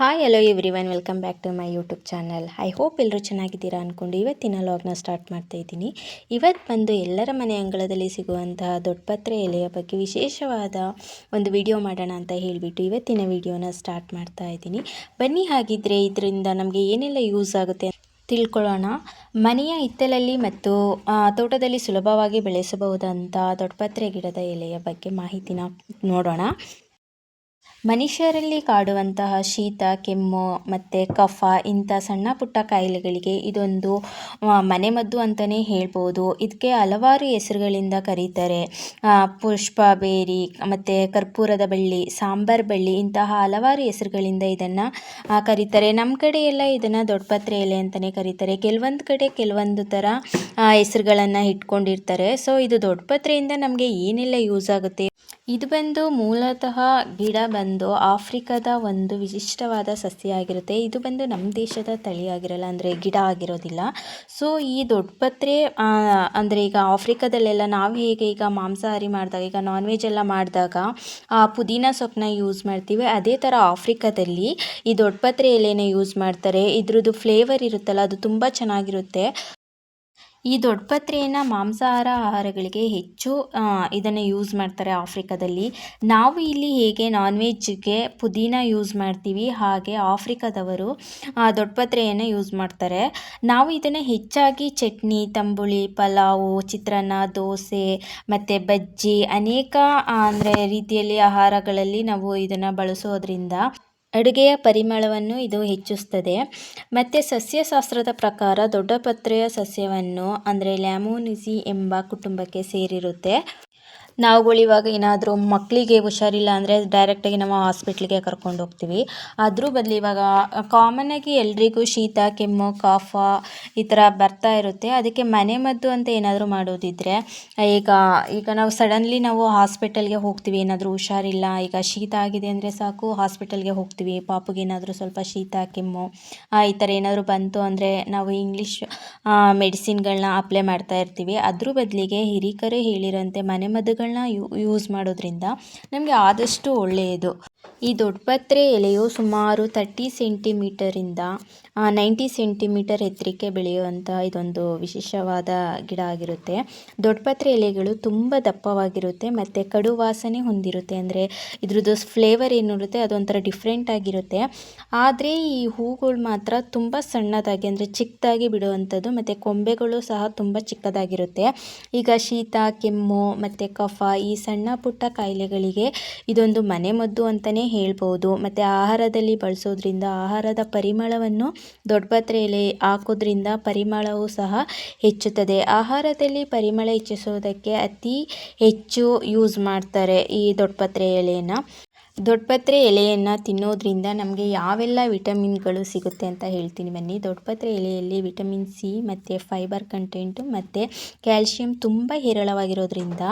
Hi hello everyone welcome back to my YouTube channel I hope ಎಲ್ಲರೂ ಚೆನ್ನಾಗಿದ್ದೀರಾ ಅಂದ್ಕೊಂಡು ಇವತ್ತಿನ ಲಾಗ್ನ ಸ್ಟಾರ್ಟ್ ಮಾಡ್ತಾ ಇದ್ದೀನಿ. ಇವತ್ತು ಬಂದು ಎಲ್ಲರ ಮನೆ ಅಂಗಳದಲ್ಲಿ ಸಿಗುವಂತಹ ದೊಡ್ಡಪತ್ರೆ ಎಲೆಯ ಬಗ್ಗೆ ವಿಶೇಷವಾದ ಒಂದು ವಿಡಿಯೋ ಮಾಡೋಣ ಅಂತ ಹೇಳಿಬಿಟ್ಟು ಇವತ್ತಿನ ವಿಡಿಯೋನ ಸ್ಟಾರ್ಟ್ ಮಾಡ್ತಾ ಇದ್ದೀನಿ. ಬನ್ನಿ, ಹಾಗಿದ್ರೆ ಇದರಿಂದ ನಮಗೆ ಏನೆಲ್ಲ ಯೂಸ್ ಆಗುತ್ತೆ ತಿಳ್ಕೊಳ್ಳೋಣ. ಮನೆಯ ಹಿತ್ತಲಲ್ಲಿ ಮತ್ತು ತೋಟದಲ್ಲಿ ಸುಲಭವಾಗಿ ಬೆಳೆಸಬಹುದಂಥ ದೊಡ್ಡಪತ್ರೆ ಗಿಡದ ಎಲೆಯ ಬಗ್ಗೆ ಮಾಹಿತಿನ ನೋಡೋಣ. ಮನುಷ್ಯರಲ್ಲಿ ಕಾಡುವಂತಹ ಶೀತ, ಕೆಮ್ಮು ಮತ್ತು ಕಫ, ಇಂಥ ಸಣ್ಣ ಪುಟ್ಟ ಕಾಯಿಲೆಗಳಿಗೆ ಇದೊಂದು ಮನೆಮದ್ದು ಅಂತಲೇ ಹೇಳ್ಬೋದು. ಇದಕ್ಕೆ ಹಲವಾರು ಹೆಸರುಗಳಿಂದ ಕರೀತಾರೆ. ಪುಷ್ಪ ಬೇರಿ, ಮತ್ತು ಕರ್ಪೂರದ ಬಳ್ಳಿ, ಸಾಂಬಾರ್ ಬಳ್ಳಿ, ಇಂತಹ ಹಲವಾರು ಹೆಸರುಗಳಿಂದ ಇದನ್ನು ಕರೀತಾರೆ. ನಮ್ಮ ಕಡೆ ಎಲ್ಲ ಇದನ್ನು ದೊಡ್ಡಪತ್ರೆ ಎಲೆ ಅಂತಲೇ ಕರೀತಾರೆ. ಕೆಲವೊಂದು ಕಡೆ ಕೆಲವೊಂದು ಥರ ಹೆಸರುಗಳನ್ನು ಇಟ್ಕೊಂಡಿರ್ತಾರೆ. ಸೊ ಇದು ದೊಡ್ಡಪತ್ರೆಯಿಂದ ನಮಗೆ ಏನೆಲ್ಲ ಯೂಸ್ ಆಗುತ್ತೆ? ಇದು ಬಂದು ಮೂಲತಃ ಗಿಡ ಬಂದು ಆಫ್ರಿಕಾದ ಒಂದು ವಿಶಿಷ್ಟವಾದ ಸಸ್ಯ ಆಗಿರುತ್ತೆ ಇದು ಬಂದು ನಮ್ಮ ದೇಶದ ತಳಿ ಆಗಿರಲ್ಲ ಅಂದರೆ ಗಿಡ ಆಗಿರೋದಿಲ್ಲ. ಸೊ ಈ ದೊಡ್ಡಪತ್ರೆ ಅಂದರೆ ಈಗ ಆಫ್ರಿಕಾದಲ್ಲೆಲ್ಲ ನಾವು ಹೇಗೆ ಈಗ ಮಾಂಸಾಹಾರಿ ಮಾಡಿದಾಗ, ಈಗ ನಾನ್ ವೆಜ್ ಎಲ್ಲ ಮಾಡಿದಾಗ ಪುದೀನ ಸೊಪ್ಪನ್ನ ಯೂಸ್ ಮಾಡ್ತೀವಿ. ಅದೇ ಥರ ಆಫ್ರಿಕಾದಲ್ಲಿ ಈ ದೊಡ್ಡಪತ್ರೆ ಎಲೆನ ಯೂಸ್ ಮಾಡ್ತಾರೆ. ಇದ್ರದ್ದು ಫ್ಲೇವರ್ ಇರುತ್ತಲ್ಲ, ಅದು ತುಂಬ ಚೆನ್ನಾಗಿರುತ್ತೆ. ಈ ದೊಡ್ಡಪತ್ರೆಯನ್ನು ಮಾಂಸಾಹಾರ ಆಹಾರಗಳಿಗೆ ಹೆಚ್ಚು ಇದನ್ನು ಯೂಸ್ ಮಾಡ್ತಾರೆ ಆಫ್ರಿಕಾದಲ್ಲಿ. ನಾವು ಇಲ್ಲಿ ಹೇಗೆ ನಾನ್ ವೆಜ್ಗೆ ಪುದೀನ ಯೂಸ್ ಮಾಡ್ತೀವಿ, ಹಾಗೆ ಆಫ್ರಿಕಾದವರು ದೊಡ್ಡಪತ್ರೆಯನ್ನು ಯೂಸ್ ಮಾಡ್ತಾರೆ. ನಾವು ಇದನ್ನು ಹೆಚ್ಚಾಗಿ ಚಟ್ನಿ, ತಂಬುಳಿ, ಪಲಾವು, ಚಿತ್ರಾನ್ನ, ದೋಸೆ, ಮತ್ತು ಬಜ್ಜಿ, ಅನೇಕ ಅಂದರೆ ರೀತಿಯಲ್ಲಿ ಆಹಾರಗಳಲ್ಲಿ ನಾವು ಇದನ್ನು ಬಳಸೋದ್ರಿಂದ ಅಡುಗೆಯ ಪರಿಮಳವನ್ನು ಇದು ಹೆಚ್ಚಿಸ್ತದೆ. ಮತ್ತು ಸಸ್ಯಶಾಸ್ತ್ರದ ಪ್ರಕಾರ ದೊಡ್ಡಪತ್ರೆಯ ಸಸ್ಯವನ್ನು ಅಂದರೆ ಲ್ಯಾಮೋನಿಸಿ ಎಂಬ ಕುಟುಂಬಕ್ಕೆ ಸೇರಿರುತ್ತೆ. ನಾವುಗಳು ಇವಾಗ ಏನಾದರೂ ಮಕ್ಕಳಿಗೆ ಹುಷಾರಿಲ್ಲ ಅಂದರೆ ಡೈರೆಕ್ಟಾಗಿ ನಾವು ಹಾಸ್ಪಿಟ್ಲಿಗೆ ಕರ್ಕೊಂಡು ಹೋಗ್ತೀವಿ. ಅದ್ರ ಬದಲು ಇವಾಗ ಕಾಮನ್ನಾಗಿ ಎಲ್ರಿಗೂ ಶೀತ, ಕೆಮ್ಮು, ಕಾಫ ಈ ಥರ ಬರ್ತಾ ಇರುತ್ತೆ. ಅದಕ್ಕೆ ಮನೆಮದ್ದು ಅಂತ ಏನಾದರೂ ಮಾಡೋದಿದ್ದರೆ ಈಗ ಈಗ ನಾವು ಸಡನ್ಲಿ ನಾವು ಹಾಸ್ಪಿಟಲ್ಗೆ ಹೋಗ್ತೀವಿ. ಏನಾದರೂ ಹುಷಾರಿಲ್ಲ, ಈಗ ಶೀತ ಆಗಿದೆ ಅಂದರೆ ಸಾಕು ಹಾಸ್ಪಿಟಲ್ಗೆ ಹೋಗ್ತೀವಿ. ಪಾಪುಗೆ ಏನಾದರೂ ಸ್ವಲ್ಪ ಶೀತ, ಕೆಮ್ಮು ಈ ಥರ ಏನಾದರೂ ಬಂತು ಅಂದರೆ ನಾವು ಇಂಗ್ಲೀಷ್ ಮೆಡಿಸಿನ್ಗಳನ್ನ ಅಪ್ಲೈ ಮಾಡ್ತಾ ಇರ್ತೀವಿ. ಅದ್ರ ಬದಲಿಗೆ ಹಿರಿಕರೇ ಹೇಳಿರೋಂತೆ ಮನೆಮದ್ದುಗಳನ್ನ ಯೂ ಯೂಸ್ ಮಾಡೋದ್ರಿಂದ ನಮಗೆ ಆದಷ್ಟು ಒಳ್ಳೆಯದು. ಈ ದೊಡ್ಡಪತ್ರೆ ಎಲೆಯು ಸುಮಾರು ತರ್ಟಿ ಸೆಂಟಿಮೀಟರಿಂದ ನೈಂಟಿ ಸೆಂಟಿಮೀಟರ್ ಎತ್ತರಕ್ಕೆ ಬೆಳೆಯುವಂಥ ಇದೊಂದು ವಿಶೇಷವಾದ ಗಿಡ ಆಗಿರುತ್ತೆ. ದೊಡ್ಡಪತ್ರೆ ಎಲೆಗಳು ತುಂಬ ದಪ್ಪವಾಗಿರುತ್ತೆ ಮತ್ತು ಕಡು ವಾಸನೆ ಹೊಂದಿರುತ್ತೆ. ಅಂದರೆ ಇದ್ರದ್ದು ಫ್ಲೇವರ್ ಏನಿರುತ್ತೆ ಅದೊಂಥರ ಡಿಫ್ರೆಂಟ್ ಆಗಿರುತ್ತೆ. ಆದರೆ ಈ ಹೂಗಳು ಮಾತ್ರ ತುಂಬ ಸಣ್ಣದಾಗಿ ಅಂದರೆ ಚಿಕ್ಕದಾಗಿ ಬಿಡುವಂಥದ್ದು ಮತ್ತು ಕೊಂಬೆಗಳು ಸಹ ತುಂಬ ಚಿಕ್ಕದಾಗಿರುತ್ತೆ. ಈಗ ಶೀತ, ಕೆಮ್ಮು ಮತ್ತು ಕಫ ಈ ಸಣ್ಣ ಪುಟ್ಟ ಕಾಯಿಲೆಗಳಿಗೆ ಇದೊಂದು ಮನೆಮದ್ದು ಅಂತಲೇ ಹೇಳ್ಬೋದು. ಮತ್ತು ಆಹಾರದಲ್ಲಿ ಬಳಸೋದ್ರಿಂದ ಆಹಾರದ ಪರಿಮಳವನ್ನು ದೊಡ್ಡಪತ್ರೆ ಎಲೆ ಹಾಕೋದ್ರಿಂದ ಪರಿಮಳವು ಸಹ ಹೆಚ್ಚುತ್ತದೆ. ಆಹಾರದಲ್ಲಿ ಪರಿಮಳ ಹೆಚ್ಚಿಸೋದಕ್ಕೆ ಅತಿ ಹೆಚ್ಚು ಯೂಸ್ ಮಾಡ್ತಾರೆ ಈ ದೊಡ್ಡಪತ್ರೆ ಎಲೆಯನ್ನು. ದೊಡ್ಡಪತ್ರೆ ಎಲೆಯನ್ನು ತಿನ್ನೋದ್ರಿಂದ ನಮಗೆ ಯಾವೆಲ್ಲ ವಿಟಮಿನ್ಗಳು ಸಿಗುತ್ತೆ ಅಂತ ಹೇಳ್ತೀನಿ ಬನ್ನಿ. ದೊಡ್ಡಪತ್ರೆ ಎಲೆಯಲ್ಲಿ ವಿಟಮಿನ್ ಸಿ ಮತ್ತು ಫೈಬರ್ ಕಂಟೆಂಟು ಮತ್ತು ಕ್ಯಾಲ್ಶಿಯಂ ತುಂಬ ಹೇರಳವಾಗಿರೋದ್ರಿಂದ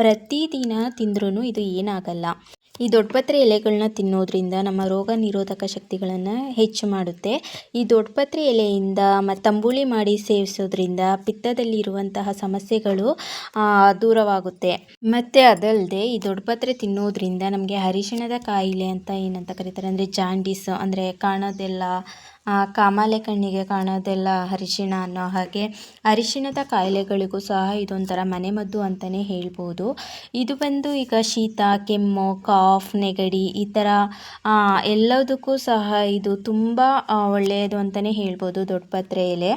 ಪ್ರತಿದಿನ ತಿಂದ್ರೂ ಇದು ಏನಾಗಲ್ಲ. ಈ ದೊಡ್ಡಪತ್ರೆ ಎಲೆಗಳನ್ನ ತಿನ್ನೋದ್ರಿಂದ ನಮ್ಮ ರೋಗ ನಿರೋಧಕ ಶಕ್ತಿಗಳನ್ನು ಹೆಚ್ಚು ಮಾಡುತ್ತೆ. ಈ ದೊಡ್ಡಪತ್ರೆ ಎಲೆಯಿಂದ ಮತ್ತು ತಂಬುಳಿ ಮಾಡಿ ಸೇವಿಸೋದ್ರಿಂದ ಪಿತ್ತದಲ್ಲಿರುವಂತಹ ಸಮಸ್ಯೆಗಳು ದೂರವಾಗುತ್ತೆ. ಮತ್ತು ಅದಲ್ಲದೆ ಈ ದೊಡ್ಡಪತ್ರೆ ತಿನ್ನೋದ್ರಿಂದ ನಮಗೆ ಹರಿಶಿಣದ ಕಾಯಿಲೆ ಅಂತ ಏನಂತ ಕರೀತಾರೆ ಅಂದರೆ ಜಾಂಡೀಸ್ ಅಂದರೆ ಕಾಣೋದೆಲ್ಲ ಕಾಮಾಲೆ ಕಣ್ಣಿಗೆ ಕಾಣೋದೆಲ್ಲ ಅರಿಶಿಣ ಅನ್ನೋ ಹಾಗೆ ಅರಿಶಿಣದ ಕಾಯಿಲೆಗಳಿಗೂ ಸಹ ಇದೊಂಥರ ಮನೆಮದ್ದು ಅಂತಲೇ ಹೇಳ್ಬೋದು. ಇದು ಬಂದು ಈಗ ಶೀತ, ಕೆಮ್ಮು, ಕಾಫ್, ನೆಗಡಿ ಈ ಥರ ಎಲ್ಲದಕ್ಕೂ ಸಹ ಇದು ತುಂಬ ಒಳ್ಳೆಯದು ಅಂತಲೇ ಹೇಳ್ಬೋದು ದೊಡ್ಡಪತ್ರೆ ಎಲೆ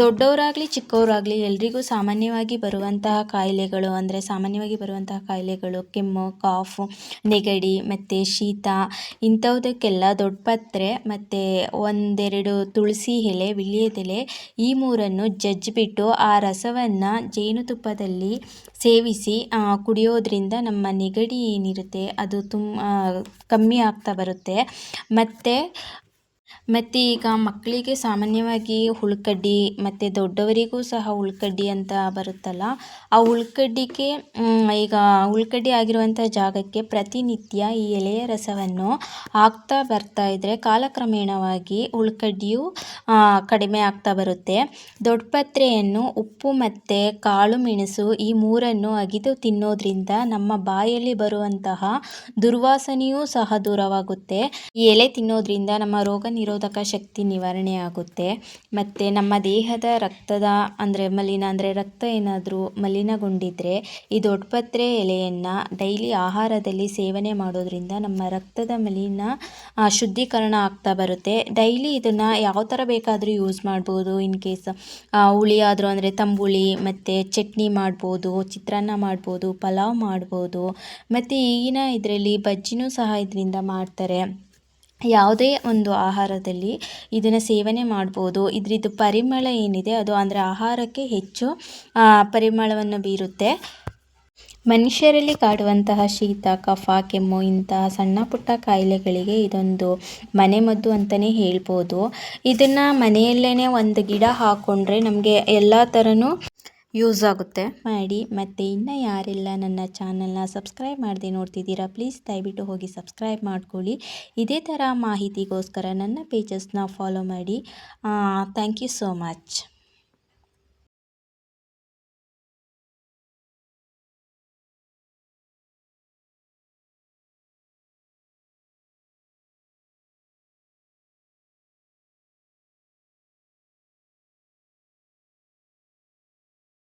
ದೊಡ್ಡವರಾಗಲಿ, ಚಿಕ್ಕವರಾಗಲಿ ಎಲ್ರಿಗೂ ಸಾಮಾನ್ಯವಾಗಿ ಬರುವಂತಹ ಕಾಯಿಲೆಗಳು ಅಂದರೆ ಸಾಮಾನ್ಯವಾಗಿ ಬರುವಂತಹ ಕಾಯಿಲೆಗಳು ಕೆಮ್ಮು, ಕಾಫು, ನೆಗಡಿ ಮತ್ತು ಶೀತ ಇಂಥವುದಕ್ಕೆಲ್ಲ ದೊಡ್ಡಪತ್ರೆ ಮತ್ತು ಒಂದೆರಡು ತುಳಸಿ ಎಲೆ ವೀಳ್ಯದೆಲೆ ಈ ಮೂರನ್ನು ಜಜ್ಜಿಬಿಟ್ಟು ಆ ರಸವನ್ನು ಜೇನುತುಪ್ಪದಲ್ಲಿ ಸೇವಿಸಿ ಕುಡಿಯೋದ್ರಿಂದ ನಮ್ಮ ನೆಗಡಿ ಏನಿರುತ್ತೆ ಅದು ತುಂಬ ಕಮ್ಮಿ ಆಗ್ತಾ ಬರುತ್ತೆ. ಮತ್ತು ಮತ್ತು ಈಗ ಮಕ್ಕಳಿಗೆ ಸಾಮಾನ್ಯವಾಗಿ ಹುಳ್ಕಡ್ಡಿ ಮತ್ತು ದೊಡ್ಡವರಿಗೂ ಸಹ ಹುಳ್ಕಡ್ಡಿ ಅಂತ ಬರುತ್ತಲ್ಲ, ಆ ಉಳ್ಕಡ್ಡಿಗೆ ಈಗ ಉಳ್ಕಡ್ಡಿ ಆಗಿರುವಂಥ ಜಾಗಕ್ಕೆ ಪ್ರತಿನಿತ್ಯ ಈ ಎಲೆಯ ರಸವನ್ನು ಹಾಕ್ತಾ ಬರ್ತಾ ಇದ್ದರೆ ಕಾಲಕ್ರಮೇಣವಾಗಿ ಉಳ್ಕಡ್ಡಿಯು ಕಡಿಮೆ ಆಗ್ತಾ ಬರುತ್ತೆ. ದೊಡ್ಡಪತ್ರೆಯನ್ನು ಉಪ್ಪು ಮತ್ತು ಕಾಳು ಮೆಣಸು ಈ ಮೂರನ್ನು ಅಗಿದು ತಿನ್ನೋದ್ರಿಂದ ನಮ್ಮ ಬಾಯಲ್ಲಿ ಬರುವಂತಹ ದುರ್ವಾಸನೆಯೂ ಸಹ ದೂರವಾಗುತ್ತೆ. ಈ ಎಲೆ ತಿನ್ನೋದ್ರಿಂದ ನಮ್ಮ ರೋಗ ನಿರೋಧಕ ಶಕ್ತಿ ನಿವಾರಣೆ ಆಗುತ್ತೆ. ಮತ್ತು ನಮ್ಮ ದೇಹದ ರಕ್ತದ ಅಂದರೆ ಮಲಿನ ಅಂದರೆ ರಕ್ತ ಏನಾದರೂ ಮಲಿನಗೊಂಡಿದ್ದರೆ ಈ ದೊಡ್ಡಪತ್ರೆ ಎಲೆಯನ್ನು ಡೈಲಿ ಆಹಾರದಲ್ಲಿ ಸೇವನೆ ಮಾಡೋದ್ರಿಂದ ನಮ್ಮ ರಕ್ತದ ಮಲಿನ ಶುದ್ಧೀಕರಣ ಆಗ್ತಾ ಬರುತ್ತೆ. ಡೈಲಿ ಇದನ್ನು ಯಾವ ಥರ ಬೇಕಾದರೂ ಯೂಸ್ ಮಾಡ್ಬೋದು. ಇನ್ ಕೇಸ್ ಹುಳಿ ಆದರೂ ಅಂದರೆ ತಂಬುಳಿ, ಮತ್ತು ಚಟ್ನಿ ಮಾಡ್ಬೋದು, ಚಿತ್ರಾನ್ನ ಮಾಡ್ಬೋದು, ಪಲಾವ್ ಮಾಡ್ಬೋದು. ಮತ್ತು ಈಗಿನ ಇದರಲ್ಲಿ ಬಜ್ಜಿನೂ ಸಹ ಇದರಿಂದ ಮಾಡ್ತಾರೆ. ಯಾವುದೇ ಒಂದು ಆಹಾರದಲ್ಲಿ ಇದನ್ನು ಸೇವನೆ ಮಾಡ್ಬೋದು. ಇದ್ರದ್ದು ಪರಿಮಳ ಏನಿದೆ ಅದು ಅಂದರೆ ಆಹಾರಕ್ಕೆ ಹೆಚ್ಚು ಪರಿಮಳವನ್ನು ಬೀರುತ್ತೆ. ಮನುಷ್ಯರಲ್ಲಿ ಕಾಡುವಂತಹ ಶೀತ, ಕಫ, ಕೆಮ್ಮು ಇಂತಹ ಸಣ್ಣ ಪುಟ್ಟ ಕಾಯಿಲೆಗಳಿಗೆ ಇದೊಂದು ಮನೆಮದ್ದು ಅಂತಲೇ ಹೇಳ್ಬೋದು. ಇದನ್ನು ಮನೆಯಲ್ಲೇ ಒಂದು ಗಿಡ ಹಾಕ್ಕೊಂಡ್ರೆ ನಮಗೆ ಎಲ್ಲ ಥರನೂ ಯೂಸ್ ಆಗುತ್ತೆ. ಮಾಡಿ ಮತ್ತು ಇನ್ನು ಯಾರೆಲ್ಲ ನನ್ನ ಚಾನಲ್ನ ಸಬ್ಸ್ಕ್ರೈಬ್ ಮಾಡದೆ ನೋಡ್ತಿದ್ದೀರಾ ಪ್ಲೀಸ್ ದಯವಿಟ್ಟು ಹೋಗಿ ಸಬ್ಸ್ಕ್ರೈಬ್ ಮಾಡ್ಕೊಳ್ಳಿ. ಇದೇ ಥರ ಮಾಹಿತಿಗೋಸ್ಕರ ನನ್ನ ಪೇಜಸ್ನ ಫಾಲೋ ಮಾಡಿ. Thank you so much.